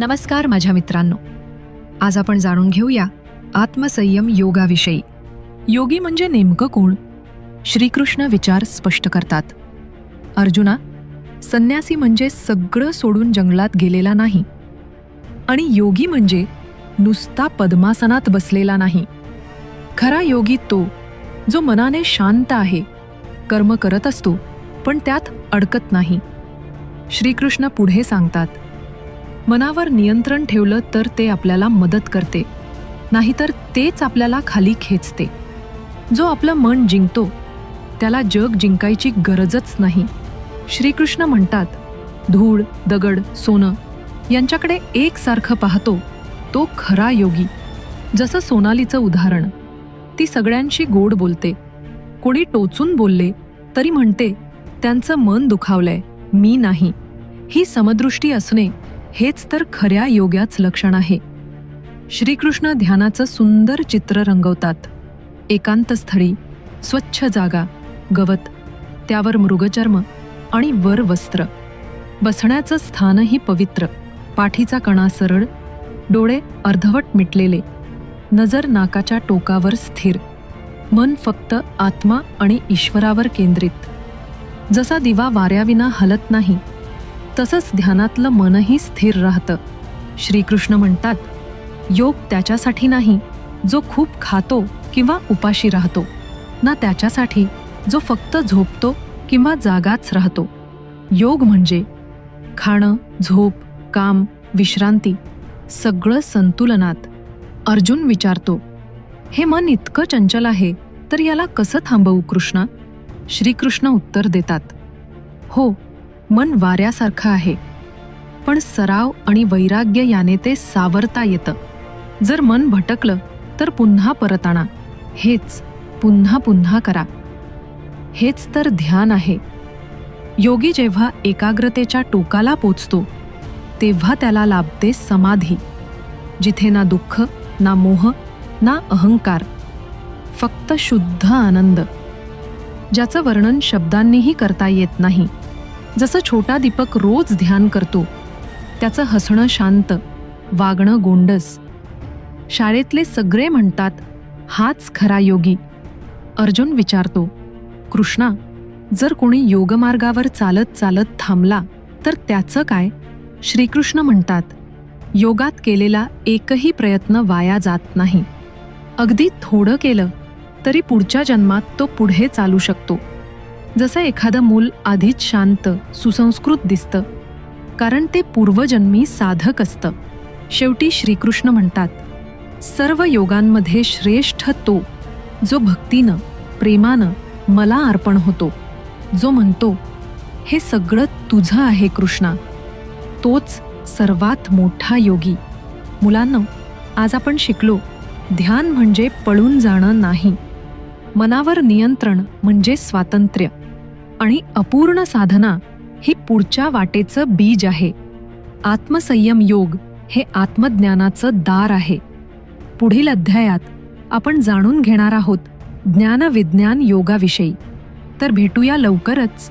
नमस्कार माझ्या मित्रांनो. आज आपण जाणून घेऊया आत्मसंयम योगाविषयी. योगी म्हणजे नेमकं कोण? श्रीकृष्ण विचार स्पष्ट करतात. अर्जुना संन्यासी म्हणजे सगळं सोडून जंगलात गेलेला नाही. आणि योगी म्हणजे नुसता पद्मासनात बसलेला नाही. खरा योगी तो जो मनाने शांत आहे कर्म करत असतो पण त्यात अडकत नाही. श्रीकृष्ण पुढे सांगतात मनावर नियंत्रण ठेवलं तर ते आपल्याला मदत करते. नाहीतर तेच आपल्याला खाली खेचते. जो आपलं मन जिंकतो त्याला जग जिंकायची गरजच नाही. श्रीकृष्ण म्हणतात धूळ दगड सोनं यांच्याकडे एकसारखं पाहतो तो खरा योगी. जसं सोनालीचं उदाहरण ती सगळ्यांशी गोड बोलते. कोणी टोचून बोलले तरी म्हणते त्यांचं मन दुखावलंय मी नाही. ही समदृष्टी असणे हेच तर खऱ्या योग्याच लक्षण आहे. श्रीकृष्ण ध्यानाचं सुंदर चित्र रंगवतात. एकांतस्थळी स्वच्छ जागा गवत त्यावर मृगचर्म आणि वर वस्त्र. बसण्याचं स्थानही पवित्र. पाठीचा कणा सरळ डोळे अर्धवट मिटलेले. नजर नाकाच्या टोकावर स्थिर. मन फक्त आत्मा आणि ईश्वरावर केंद्रित. जसा दिवा वाऱ्याविना हलत नाही तसंच ध्यानातलं मनही स्थिर राहतं. श्रीकृष्ण म्हणतात योग त्याच्यासाठी नाही जो खूप खातो किंवा उपाशी राहतो. ना त्याच्यासाठी जो फक्त झोपतो किंवा जागाच राहतो. योग म्हणजे खाणं झोप काम विश्रांती सगळं संतुलनात. अर्जुन विचारतो हे मन इतकं चंचल आहे तर याला कसं थांबवू कृष्णा? श्रीकृष्ण उत्तर देतात हो मन वाऱ्यासारखं आहे. पण सराव आणि वैराग्य याने ते सावरता येतं. जर मन भटकलं तर पुन्हा परत आणा. हेच पुन्हा पुन्हा करा. हेच तर ध्यान आहे. योगी जेव्हा एकाग्रतेच्या टोकाला पोचतो तेव्हा त्याला लाभते समाधी. जिथे ना दुःख ना मोह ना अहंकार. फक्त शुद्ध आनंद. ज्याचं वर्णन शब्दांनीही करता येत नाही. जसं छोटा दीपक रोज ध्यान करतो त्याचं हसणं शांत वागणं गोंडस. शाळेतले सगळे म्हणतात हाच खरा योगी. अर्जुन विचारतो कृष्णा जर कोणी योगमार्गावर चालत चालत थांबला तर त्याचं काय? श्रीकृष्ण म्हणतात योगात केलेला एकही प्रयत्न वाया जात नाही. अगदी थोडं केलं तरी पुढच्या जन्मात तो पुढे चालू शकतो. जसं एखादं मूल आधीच शांत सुसंस्कृत दिसतं. कारण ते पूर्वजन्मी साधक असतं. शेवटी श्रीकृष्ण म्हणतात सर्व योगांमध्ये श्रेष्ठ तो जो भक्तीनं प्रेमानं मला अर्पण होतो. जो म्हणतो हे सगळं तुझं आहे कृष्णा तोच सर्वात मोठा योगी मुलांना आज आपण शिकलो ध्यान म्हणजे पळून जाणं नाही. मनावर नियंत्रण म्हणजे स्वातंत्र्य. आणि अपूर्ण साधना ही पुढच्या वाटेचं बीज आहे. आत्मसंयम योग हे आत्मज्ञानाचं दार आहे. पुढील अध्यायात आपण जाणून घेणार आहोत ज्ञानविज्ञान योगाविषयी. तर भेटूया लवकरच.